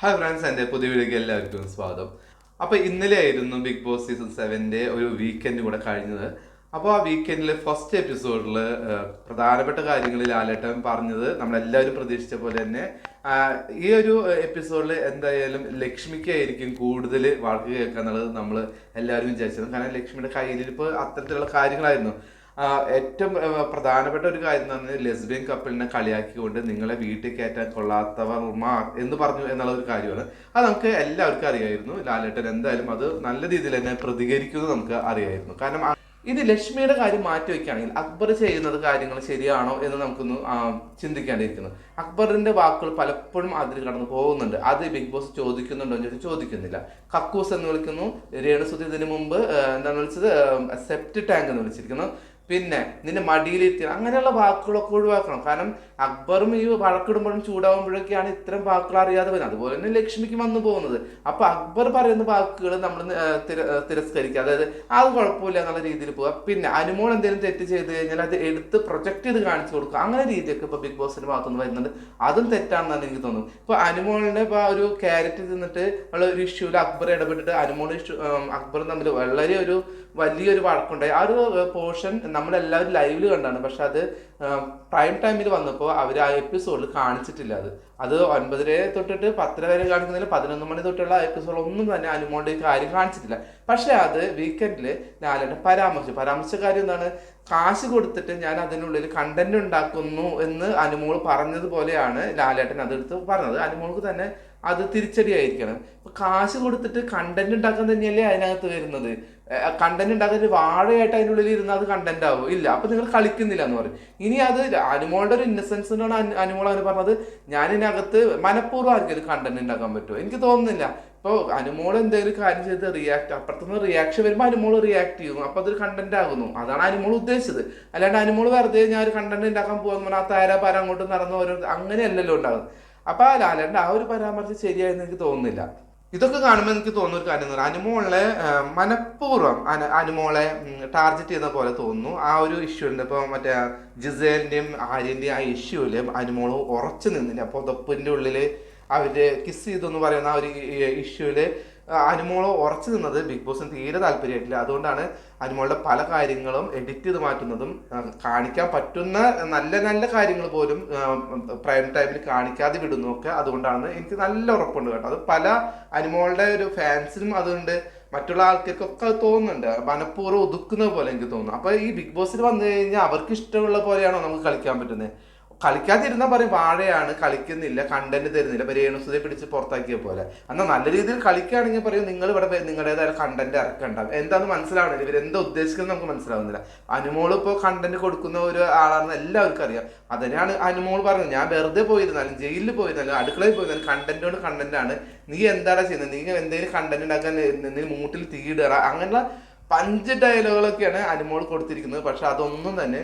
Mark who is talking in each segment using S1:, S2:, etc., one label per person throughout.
S1: Hi friends എന്റെ പുതിയ വീഡിയോക്ക് എല്ലാവർക്കും സ്വാഗതം. അപ്പോൾ ഇന്നലെയായിരുന്നു ബിഗ് ബോസ് സീസൺ സെവന്റെ ഒരു വീക്കെൻഡ് കൂടെ കഴിഞ്ഞത്. അപ്പോൾ ആ വീക്കെൻഡിൽ ഫസ്റ്റ് എപ്പിസോഡിൽ പ്രധാനപ്പെട്ട കാര്യങ്ങളിൽ ലാലേട്ടൻ പറഞ്ഞത് നമ്മളെല്ലാവരും പ്രതീക്ഷിച്ച പോലെ തന്നെ ഈ ഒരു എപ്പിസോഡിൽ എന്തായാലും ലക്ഷ്മിക്കായിരിക്കും കൂടുതൽ വാക്ക് കേൾക്കുക എന്നുള്ളത് നമ്മൾ എല്ലാവരും വിചാരിച്ചത് കാരണം ലക്ഷ്മിയുടെ കയ്യിലിരിപ്പ് അത്തരത്തിലുള്ള കാര്യങ്ങളായിരുന്നു. ഏറ്റവും പ്രധാനപ്പെട്ട ഒരു കാര്യം എന്ന് പറഞ്ഞാൽ ലെസ്ബിയൻ കപ്പിളിനെ കളിയാക്കിക്കൊണ്ട് നിങ്ങളെ വീട്ടിൽ കയറ്റാൻ കൊള്ളാത്തവർ മാർ എന്ന് പറഞ്ഞു എന്നുള്ള ഒരു കാര്യമാണ്. അത് നമുക്ക് എല്ലാവർക്കും അറിയായിരുന്നു. ലാലേട്ടൻ എന്തായാലും അത് നല്ല രീതിയിൽ തന്നെ പ്രതികരിക്കുന്നത് നമുക്ക് അറിയായിരുന്നു. കാരണം ഇത് ലക്ഷ്മിയുടെ കാര്യം മാറ്റി വയ്ക്കുകയാണെങ്കിൽ അക്ബർ ചെയ്യുന്നത് കാര്യങ്ങൾ ശരിയാണോ എന്ന് നമുക്കൊന്ന് ചിന്തിക്കേണ്ടിയിരിക്കുന്നു. അക്ബറിന്റെ വാക്കുകൾ പലപ്പോഴും അതിൽ കടന്നു പോകുന്നുണ്ട്. അത് ബിഗ് ബോസ് ചോദിക്കുന്നുണ്ടോ എന്ന് ചോദിച്ചാൽ ചോദിക്കുന്നില്ല. കക്കൂസ് എന്ന് വിളിക്കുന്നു. രേണുസുതി ഇതിനു മുമ്പ് എന്താണ് വിളിച്ചത്? സെപ്റ്റ് ടാങ്ക് എന്ന് വിളിച്ചിരിക്കുന്നു. പിന്നെ നിന്റെ മടിയിലിരുത്തി അങ്ങനെയുള്ള വാക്കുകളൊക്കെ ഒഴിവാക്കണം. കാരണം അക്ബറും ഈ വഴക്കിടുമ്പോഴും ചൂടാവുമ്പോഴൊക്കെയാണ് ഇത്തരം വാക്കുകൾ അറിയാതെ വരുന്നത്. അതുപോലെ തന്നെ ലക്ഷ്മിക്ക് വന്നു പോകുന്നത്. അപ്പൊ അക്ബർ പറയുന്ന വാക്കുകൾ നമ്മൾ തിരസ്കരിക്കുക. അതായത് അത് കുഴപ്പമില്ല എന്നുള്ള രീതിയിൽ പോവുക. പിന്നെ അനുമോൾ എന്തെങ്കിലും തെറ്റ് ചെയ്ത് കഴിഞ്ഞാൽ അത് എടുത്ത് പ്രൊജക്ട് ചെയ്ത് കാണിച്ചു കൊടുക്കുക. അങ്ങനെ രീതിയൊക്കെ ഇപ്പൊ ബിഗ് ബോസിന്റെ ഭാഗത്തുനിന്ന് വരുന്നുണ്ട്. അതും തെറ്റാണെന്നാണ് എനിക്ക് തോന്നുന്നത് ഇപ്പൊ അനുമോളിന്റെ ഇപ്പൊ ഒരു ക്യാരറ്റ് തിന്നിട്ട് ഉള്ള ഒരു ഇഷ്യൂൽ അക്ബർ ഇടപെട്ടിട്ട് അനുമോൾ ഇഷ്യൂ അക്ബറും തമ്മിൽ വളരെ ഒരു വലിയൊരു വഴക്കുണ്ടായി. ആ ഒരു പോർഷൻ നമ്മളെല്ലാവരും ലൈവിൽ കണ്ടാണ്. പക്ഷെ അത് പ്രൈം ടൈമിൽ വന്നപ്പോൾ അവർ ആ എപ്പിസോഡിൽ കാണിച്ചിട്ടില്ല അത്. അത് ഒൻപതര തൊട്ടിട്ട് പത്തര വരെ കാണിക്കുന്നതിൽ പതിനൊന്ന് മണി തൊട്ടുള്ള എപ്പിസോഡ് ഒന്നും തന്നെ അനുമോളുടെ കാര്യം കാണിച്ചിട്ടില്ല. പക്ഷെ അത് വീക്കെൻഡിൽ ലാലേട്ടൻ പരാമർശിച്ചു. പരാമർശിച്ച കാര്യം എന്താണ്? കാശ് കൊടുത്തിട്ട് ഞാൻ അതിനുള്ളിൽ കണ്ടന്റ് ഉണ്ടാക്കുന്നു എന്ന് അനുമോൾ പറഞ്ഞതുപോലെയാണ് ലാലേട്ടൻ അതെടുത്ത് പറഞ്ഞത്. അനുമോൾക്ക് തന്നെ അത് തിരിച്ചടിയായിരിക്കണം. കാശ് കൊടുത്തിട്ട് കണ്ടന്റ് ഉണ്ടാക്കാൻ തന്നെയല്ലേ അതിനകത്ത് വരുന്നത്? കണ്ടന്റ് ഉണ്ടാക്കാൻ ഒരു വാഴയായിട്ട് അതിന്റെ ഉള്ളിൽ ഇരുന്ന് അത് കണ്ടന്റ് ആവും. ഇല്ല അപ്പൊ നിങ്ങൾ കളിക്കുന്നില്ല എന്ന് പറയും. ഇനി അത് അനുമോളുടെ ഒരു ഇന്നസെൻസ് കൊണ്ടാണ് അനുമോൾ അങ്ങനെ പറഞ്ഞത്. ഞാൻ ഇതിനകത്ത് മനഃപൂർവം ആർക്കെങ്കിലും കണ്ടന്റ് ഉണ്ടാക്കാൻ പറ്റുമോ എനിക്ക് തോന്നുന്നില്ല. ഇപ്പോൾ അനുമോൾ എന്തെങ്കിലും കാര്യം ചെയ്ത് റിയാക്ട് അപ്പുറത്തുനിന്ന് റിയാക്ഷൻ വരുമ്പോൾ അനുമോൾ റിയാക്ട് ചെയ്യുന്നു അപ്പൊ അതൊരു കണ്ടന്റ് ആകുന്നു. അതാണ് അനുമോൾ ഉദ്ദേശിച്ചത്. അല്ലാണ്ട് അനുമോൾ വെറുതെ ഞാൻ ഒരു കണ്ടന്റ് ഉണ്ടാക്കാൻ പോകുന്ന പറഞ്ഞാൽ ആ താര പാര അങ്ങോട്ട് നടന്ന് ഓരോ അങ്ങനെയല്ലല്ലോ ഉണ്ടാകുന്നത് അപ്പൊ ആ ലാലേട്ടന്റെ ആ ഒരു പരാമർശം ശരിയായെന്ന് എനിക്ക് തോന്നുന്നില്ല. ഇതൊക്കെ കാണുമ്പോൾ എനിക്ക് തോന്നുന്ന ഒരു കാര്യം പറഞ്ഞാൽ അനുമോളെ മനഃപൂർവം അനു- അനുമോളെ ടാർഗറ്റ് ചെയ്യുന്ന പോലെ തോന്നുന്നു. ആ ഒരു ഇഷ്യൂ ഉണ്ട്. ഇപ്പോൾ മറ്റേ ജിസേലിന്റെയും ആര്യന്റെയും ആ ഇഷ്യൂൽ അനുമോൾ ഉറച്ചു നിന്നില്ല. പുതപ്പിന്റെ ഉള്ളിൽ അവർ കിസ് ചെയ്തു എന്ന് പറയുന്ന ആ ഒരു ഇഷ്യൂൽ. അനുമോൾ ഉറച്ചു നിന്നത് ബിഗ് ബോസിന് തീരെ താല്പര്യമായിട്ടില്ല. അതുകൊണ്ടാണ് അനുമോളുടെ പല കാര്യങ്ങളും എഡിറ്റ് ചെയ്ത് മാറ്റുന്നതും കാണിക്കാൻ പറ്റുന്ന നല്ല നല്ല കാര്യങ്ങൾ പോലും പ്രൈം ടൈമിൽ കാണിക്കാതെ വിടുന്നൊക്കെ അതുകൊണ്ടാണ് എനിക്ക് നല്ല ഉറപ്പുണ്ട് കേട്ടോ. അത് പല അനുമോളുടെ ഒരു ഫാൻസിനും അതുകൊണ്ട് മറ്റുള്ള ആൾക്കാർക്കൊക്കെ തോന്നുന്നുണ്ട്. മനഃപൂർവം ഒതുക്കുന്ന പോലെ എനിക്ക് തോന്നുന്നു. അപ്പൊ ഈ ബിഗ് ബോസിൽ വന്നു കഴിഞ്ഞാൽ അവർക്ക് ഇഷ്ടമുള്ള പോലെയാണോ നമുക്ക് കളിക്കാൻ പറ്റുന്നത്? കളിക്കാതിരുന്നാൽ പറയും വാഴയാണ് കളിക്കുന്നില്ല കണ്ടന്റ് തരുന്നില്ല. പരിഗണസ്തയെ പിടിച്ച് പുറത്താക്കിയ പോലെ. എന്നാൽ നല്ല രീതിയിൽ കളിക്കുകയാണെങ്കിൽ പറയും നിങ്ങൾ ഇവിടെ നിങ്ങളുടേതായ കണ്ടന്റ് ഇറക്കണ്ട എന്താന്ന് ഇവർ എന്താ ഉദ്ദേശിക്കുന്നത് നമുക്ക് മനസ്സിലാവുന്നില്ല. അനുമോൾ ഇപ്പോൾ കണ്ടന്റ് കൊടുക്കുന്ന ഒരു ആളാണെന്ന് എല്ലാവർക്കും അറിയാം. അതിനെയാണ് അനുമോൾ പറഞ്ഞത്. ഞാൻ വെറുതെ പോയിരുന്നാലും ജയിലിൽ പോയിരുന്നാലും അടുക്കളയിൽ പോയിരുന്നാലും കണ്ടന്റ് കൊണ്ട് കണ്ടന്റ് ആണ്. നീ എന്താണ് ചെയ്യുന്നത്? നീ എന്തെങ്കിലും കണ്ടന്റ് ഉണ്ടാക്കാൻ എന്തെങ്കിലും മൂട്ടിൽ തീയിടുക അങ്ങനെയുള്ള പഞ്ച് ഡയലോഗുകളൊക്കെയാണ് അനുമോൾ കൊടുത്തിരിക്കുന്നത്. പക്ഷെ അതൊന്നും തന്നെ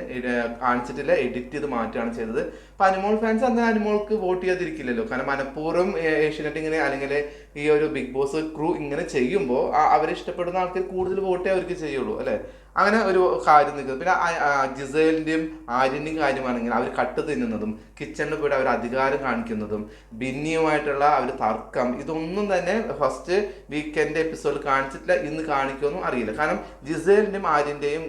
S1: കാണിച്ചിട്ടില്ല. എഡിറ്റ് ചെയ്ത് മാറ്റുകയാണ് ചെയ്തത്. അപ്പൊ അനുമോൾ ഫാൻസ് അന്ന് അനുമോൾക്ക് വോട്ട് ചെയ്യാതിരിക്കില്ലല്ലോ. കാരണം മനഃപൂർവം ഏഷ്യനെറ്റ് ഇങ്ങനെ അല്ലെങ്കിൽ ഈ ഒരു ബിഗ് ബോസ് ക്രൂ ഇങ്ങനെ ചെയ്യുമ്പോൾ അവരെ ഇഷ്ടപ്പെടുന്ന ആൾക്കാർ കൂടുതൽ വോട്ടേ അവർക്ക് ചെയ്യുള്ളൂ അല്ലെ? അങ്ങനെ ഒരു കാര്യം നിൽക്കുന്നത് പിന്നെ ജിസേലിന്റെയും ആര്യന്റെയും കാര്യമാണെങ്കിൽ അവർ കട്ട് തിന്നുന്നതും കിച്ചണിൽ പോയിട്ട് അവർ അധികാരം കാണിക്കുന്നതും ബിന്നിയുമായിട്ടുള്ള അവർ തർക്കം ഇതൊന്നും തന്നെ ഫസ്റ്റ് വീക്കെൻഡ് എപ്പിസോഡ് കാണിച്ചിട്ടില്ല ഇന്ന് കാണിക്കുമെന്നും അറിയില്ല. കാരണം ജിസേലിന്റെയും ആര്യന്റെയും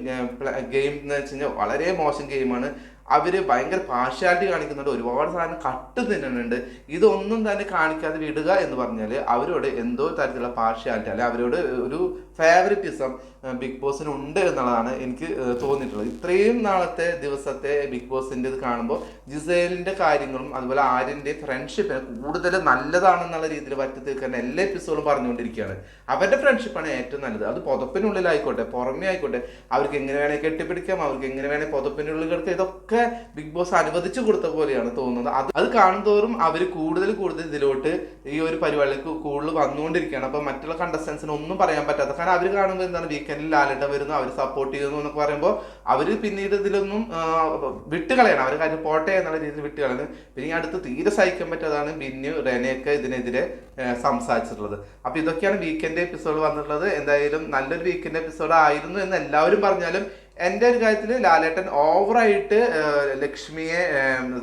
S1: ഗെയിം എന്ന് വെച്ച് കഴിഞ്ഞാൽ വളരെ മോശം ഗെയിമാണ് അവർ ഭയങ്കര പാർഷ്യാലിറ്റി കാണിക്കുന്നുണ്ട്. ഒരുപാട് സാധനം കട്ട് തിന്നുന്നുണ്ട്. ഇതൊന്നും തന്നെ കാണിക്കാതെ വിടുക എന്ന് പറഞ്ഞാൽ അവരോട് എന്തോ തരത്തിലുള്ള പാർഷ്യാലിറ്റി അല്ലെ അവരോട് ഒരു ഫേവറിറ്റിസം ബിഗ് ബോസിന് ഉണ്ട് എന്നുള്ളതാണ് എനിക്ക് തോന്നിയിട്ടുള്ളത്. ഇത്രയും നാളത്തെ ദിവസത്തെ ബിഗ് ബോസിന്റെ ഇത് കാണുമ്പോൾ ജിസേലിന്റെ കാര്യങ്ങളും അതുപോലെ ആര്യന്റെ ഫ്രണ്ട്ഷിപ്പിനെ കൂടുതൽ നല്ലതാണെന്നുള്ള രീതിയിൽ പറ്റി തീർക്കാൻ എല്ലാ എപ്പിസോഡും പറഞ്ഞുകൊണ്ടിരിക്കുകയാണ്. അവരുടെ ഫ്രണ്ട്ഷിപ്പാണ് ഏറ്റവും നല്ലത്. അത് പുതപ്പിനുള്ളിലായിക്കോട്ടെ പുറമേ ആയിക്കോട്ടെ അവർക്ക് എങ്ങനെ വേണേൽ കെട്ടിപ്പിടിക്കാം അവർക്ക് എങ്ങനെ വേണേൽ പുതപ്പിനുള്ളിൽ കിടക്കാം ഇതൊക്കെ ബിഗ് ബോസ് അനുവദിച്ചു കൊടുത്ത പോലെയാണ് തോന്നുന്നത്. അത് അത് കാണുന്തോറും അവർ കൂടുതൽ കൂടുതൽ ഇതിലോട്ട് ഈ ഒരു പരിപാടിക്ക് കൂടുതൽ വന്നുകൊണ്ടിരിക്കുകയാണ്. അപ്പോൾ മറ്റുള്ള കണ്ടസ്റ്റൻസിന് ഒന്നും പറയാൻ പറ്റാത്ത കാരണം അവർ കാണുമ്പോൾ എന്താണ് വീക്കെൻഡിൽ ലാലിട്ട വരുന്നു അവർ സപ്പോർട്ട് ചെയ്യുന്നു എന്നൊക്കെ പറയുമ്പോൾ അവർ പിന്നീട് ഇതിലൊന്നും വിട്ടുകളയണം. അവർ കാര്യം പോട്ടെ എന്നുള്ള രീതിയിൽ വിട്ടുകളയുന്നത് പിന്നെ അടുത്ത് തീരെ സഹിക്കാൻ പറ്റാതാണ് ബിന്നു റെനയൊക്കെ ഇതിനെതിരെ സംസാരിച്ചിട്ടുള്ളത്. അപ്പൊ ഇതൊക്കെയാണ് വീക്കെൻഡ് എപ്പിസോഡ് വന്നിട്ടുള്ളത്. എന്തായാലും നല്ലൊരു വീക്കെൻഡ് എപ്പിസോഡ് ആയിരുന്നു എന്ന് എല്ലാവരും പറഞ്ഞാലും എന്റെ ഒരു കാര്യത്തിൽ ലാലേട്ടൻ ഓവറായിട്ട് ലക്ഷ്മിയെ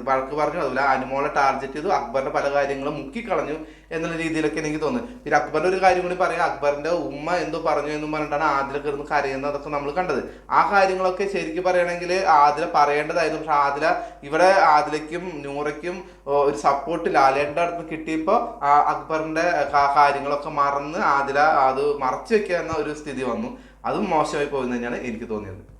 S1: വഴക്ക് പറഞ്ഞു. അതുപോലെ അനുമോളെ ടാർഗറ്റ് ചെയ്തു. അക്ബറിന്റെ പല കാര്യങ്ങളും മുക്കിക്കളഞ്ഞു എന്നുള്ള രീതിയിലൊക്കെ എനിക്ക് തോന്നുന്നു. പിന്നെ അക്ബറിന്റെ ഒരു കാര്യം കൂടി പറയാം. അക്ബറിന്റെ ഉമ്മ എന്തോ പറഞ്ഞു എന്നും പറഞ്ഞിട്ടാണ് ആദില കിടന്ന് കരയുന്നതൊക്കെ നമ്മൾ കണ്ടത്. ആ കാര്യങ്ങളൊക്കെ ശരിക്കും പറയണമെങ്കിൽ ആദില പറയേണ്ടതായിരുന്നു. പക്ഷെ ആദില ഇവിടെ ആദിലയ്ക്കും നൂറയ്ക്കും ഒരു സപ്പോർട്ട് ലാലേട്ടന്റെ അടുത്ത് കിട്ടിയപ്പോൾ അക്ബറിന്റെ കാര്യങ്ങളൊക്കെ മറന്ന് ആദില അത് മറച്ചു വെക്കുക ഒരു സ്ഥിതി വന്നു. അതും മോശമായി പോകുന്നതന്നെയാണ് തന്നെയാണ് എനിക്ക് തോന്നിയത്.